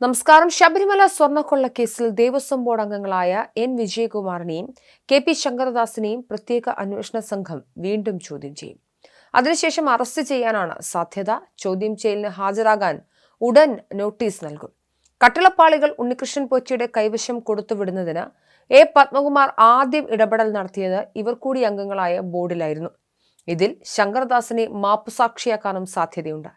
നമസ്കാരം. ശബരിമല സ്വർണക്കൊള്ള കേസിൽ ദേവസ്വം ബോർഡ് അംഗങ്ങളായ എൻ. വിജയകുമാറിനെയും കെ. പി. ശങ്കരദാസിനെയും പ്രത്യേക അന്വേഷണ സംഘം വീണ്ടും ചോദ്യം ചെയ്യും. അതിനുശേഷം അറസ്റ്റ് ചെയ്യാനാണ് സാധ്യത. ചോദ്യം ചെയ്യലിന് ഹാജരാകാൻ ഉടൻ നോട്ടീസ് നൽകും. കട്ടിളപ്പാളികൾ ഉണ്ണികൃഷ്ണൻ പോറ്റിയുടെ കൈവശം കൊടുത്തുവിടുന്നതിന് എ. പത്മകുമാർ ആദ്യം ഇടപെടൽ നടത്തിയത് ഇവർ കൂടി അംഗങ്ങളായ ബോർഡിലായിരുന്നു. ഇതിൽ ശങ്കർദാസിനെ മാപ്പുസാക്ഷിയാക്കാനും സാധ്യതയുണ്ട്.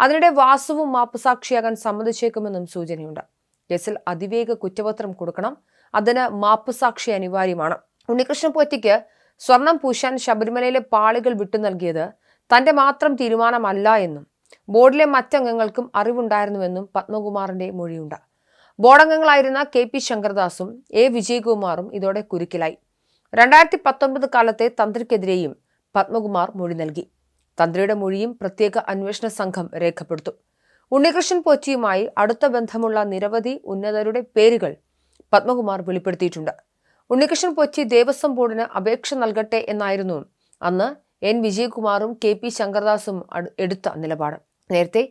അതിനിടെ വാസുവും മാപ്പുസാക്ഷിയാകാൻ സമ്മതിച്ചേക്കുമെന്നും സൂചനയുണ്ട്. കേസിൽ അതിവേഗ കുറ്റപത്രം കൊടുക്കണം. അതിന് മാപ്പുസാക്ഷി അനിവാര്യമാണ്. ഉണ്ണികൃഷ്ണൻ പോറ്റിക്ക് സ്വർണം പൂശാൻ ശബരിമലയിലെ പാളികൾ വിട്ടു നൽകിയത് തന്റെ മാത്രം തീരുമാനമല്ല എന്നും ബോർഡിലെ മറ്റംഗങ്ങൾക്കും അറിവുണ്ടായിരുന്നുവെന്നും പത്മകുമാറിന്റെ മൊഴിയുണ്ട്. ബോർഡംഗങ്ങളായിരുന്ന കെ പി ശങ്കർദാസും എ വിജയകുമാറും ഇതോടെ കുരുക്കിലായി. രണ്ടായിരത്തി പത്തൊൻപത് കാലത്തെ തന്ത്രിക്കെതിരെയും പത്മകുമാർ മൊഴി നൽകി. തന്ത്രിയുടെ മൊഴിയും പ്രത്യേക അന്വേഷണ സംഘം രേഖപ്പെടുത്തും. ഉണ്ണികൃഷ്ണൻ പോറ്റിയുമായി അടുത്ത ബന്ധമുള്ള നിരവധി ഉന്നതരുടെ പേരുകൾ പത്മകുമാർ വെളിപ്പെടുത്തിയിട്ടുണ്ട്. ഉണ്ണികൃഷ്ണൻ പോറ്റി ദേവസ്വം ബോർഡിന് അപേക്ഷ നൽകട്ടെ എന്നായിരുന്നു അന്ന് എൻ. വിജയകുമാറും കെ. പി. ശങ്കർദാസും എടുത്ത നിലപാട്. നേരത്തെ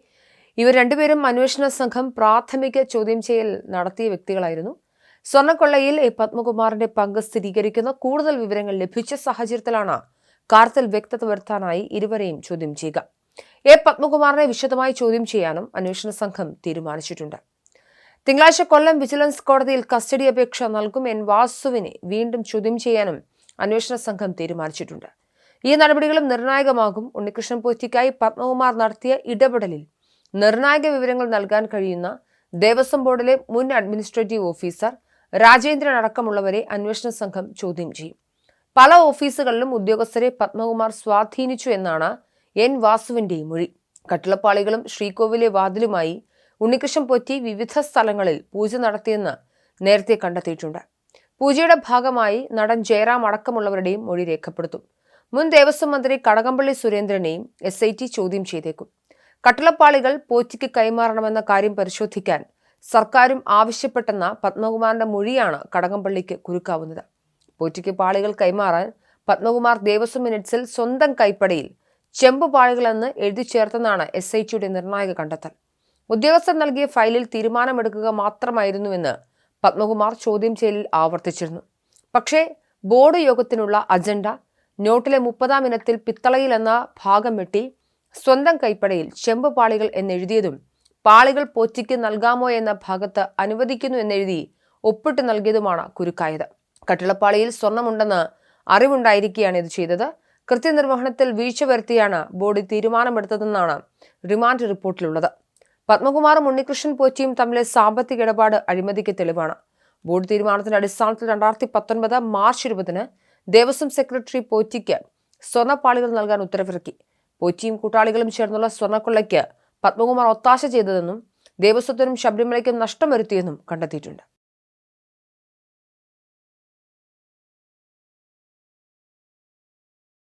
ഇവർ രണ്ടുപേരും അന്വേഷണ സംഘം പ്രാഥമിക ചോദ്യം ചെയ്യൽ നടത്തിയ വ്യക്തികളായിരുന്നു. സ്വർണക്കൊള്ളയിൽ പത്മകുമാറിന്റെ പങ്ക് സ്ഥിരീകരിക്കുന്ന കൂടുതൽ വിവരങ്ങൾ ലഭിച്ച സാഹചര്യത്തിലാണ് കാര്യത്തിൽ വ്യക്തത വരുത്താനായി ഇരുവരെയും ചോദ്യം ചെയ്യുക. എ. പത്മകുമാറിനെ വിശദമായി ചോദ്യം ചെയ്യാനും അന്വേഷണ സംഘം തീരുമാനിച്ചിട്ടുണ്ട്. തിങ്കളാഴ്ച കൊല്ലം വിജിലൻസ് കോടതിയിൽ കസ്റ്റഡി അപേക്ഷ നൽകും എൻ വാസുവിനെ വീണ്ടും ചോദ്യം ചെയ്യാനും അന്വേഷണ സംഘം തീരുമാനിച്ചിട്ടുണ്ട്. ഈ നടപടികളും നിർണായകമാകും. ഉണ്ണികൃഷ്ണൻ പോറ്റിക്കായി പത്മകുമാർ നടത്തിയ ഇടപെടലിൽ നിർണായക വിവരങ്ങൾ നൽകാൻ കഴിയുന്ന ദേവസ്വം ബോർഡിലെ മുൻ അഡ്മിനിസ്ട്രേറ്റീവ് ഓഫീസർ രാജേന്ദ്രൻ അടക്കമുള്ളവരെ അന്വേഷണ സംഘം ചോദ്യം ചെയ്യും. പല ഓഫീസുകളിലും ഉദ്യോഗസ്ഥരെ പത്മകുമാർ സ്വാധീനിച്ചു എന്നാണ് എൻ വാസുവിന്റെ മൊഴി. കട്ടിളപ്പാളികളും ശ്രീകോവിലെ വാതിലുമായി ഉണ്ണികൃഷ്ണൻ പൊറ്റി വിവിധ സ്ഥലങ്ങളിൽ പൂജ നടത്തിയെന്ന് നേരത്തെ കണ്ടെത്തിയിട്ടുണ്ട്. പൂജയുടെ ഭാഗമായി നടൻ ജയറാം അടക്കമുള്ളവരുടെയും മൊഴി രേഖപ്പെടുത്തും. മുൻ ദേവസ്വം മന്ത്രി കടകംപള്ളി സുരേന്ദ്രനെയും എസ് ഐ ടി ചോദ്യം ചെയ്തേക്കും. കട്ടിളപ്പാളികൾ പോറ്റിക്ക് കൈമാറണമെന്ന കാര്യം പരിശോധിക്കാൻ സർക്കാരും ആവശ്യപ്പെട്ടെന്ന പത്മകുമാറിന്റെ മൊഴിയാണ് കടകംപള്ളിക്ക് കുരുക്കാവുന്നത്. പോറ്റിക്ക് പാളികൾ കൈമാറാൻ പത്മകുമാർ ദേവസ്വം മിനിറ്റ്സിൽ സ്വന്തം കൈപ്പടിയിൽ ചെമ്പ് പാളികളെന്ന് എഴുതി ചേർത്തെന്നാണ് എസ് ഐ ടിയുടെ നിർണായക കണ്ടെത്തൽ. ഉദ്യോഗസ്ഥർ നൽകിയ ഫയലിൽ തീരുമാനമെടുക്കുക മാത്രമായിരുന്നുവെന്ന് പത്മകുമാർ ചോദ്യം ചെയ്യലിൽ ആവർത്തിച്ചിരുന്നു. പക്ഷേ ബോർഡ് യോഗത്തിനുള്ള അജണ്ട നോട്ടിലെ മുപ്പതാം ഇനത്തിൽ പിത്തളയിൽ എന്ന ഭാഗം വെട്ടി സ്വന്തം കൈപ്പടയിൽ ചെമ്പ് പാളികൾ എന്നെഴുതിയതും പാളികൾ പോറ്റിക്ക് നൽകാമോ എന്ന ഭാഗത്ത് അനുവദിക്കുന്നു എന്നെഴുതി ഒപ്പിട്ട് നൽകിയതുമാണ് കുരുക്കായത്. കട്ടിളപ്പാളിയിൽ സ്വർണമുണ്ടെന്ന് അറിവുണ്ടായിരിക്കെയാണ് ഇത് ചെയ്തത്. കൃത്യനിർവഹണത്തിൽ വീഴ്ച വരുത്തിയാണ് ബോർഡ് തീരുമാനമെടുത്തതെന്നാണ് റിമാൻഡ് റിപ്പോർട്ടിലുള്ളത്. പത്മകുമാറും ഉണ്ണികൃഷ്ണൻ പോറ്റിയും തമ്മിലെ സാമ്പത്തിക ഇടപാട് അഴിമതിക്ക് തെളിവാണ്. ബോർഡ് തീരുമാനത്തിന്റെ അടിസ്ഥാനത്തിൽ രണ്ടായിരത്തി പത്തൊൻപത് മാർച്ച് ഇരുപതിന് ദേവസ്വം സെക്രട്ടറി പോറ്റിക്ക് സ്വർണപ്പാളികൾ നൽകാൻ ഉത്തരവിറക്കി. പോറ്റിയും കൂട്ടാളികളും ചേർന്നുള്ള സ്വർണക്കൊള്ളയ്ക്ക് പത്മകുമാർ ഒത്താശ ചെയ്തതെന്നും ദേവസ്വത്തിനും ശബരിമലയ്ക്കും നഷ്ടം വരുത്തിയെന്നും കണ്ടെത്തിയിട്ടുണ്ട്.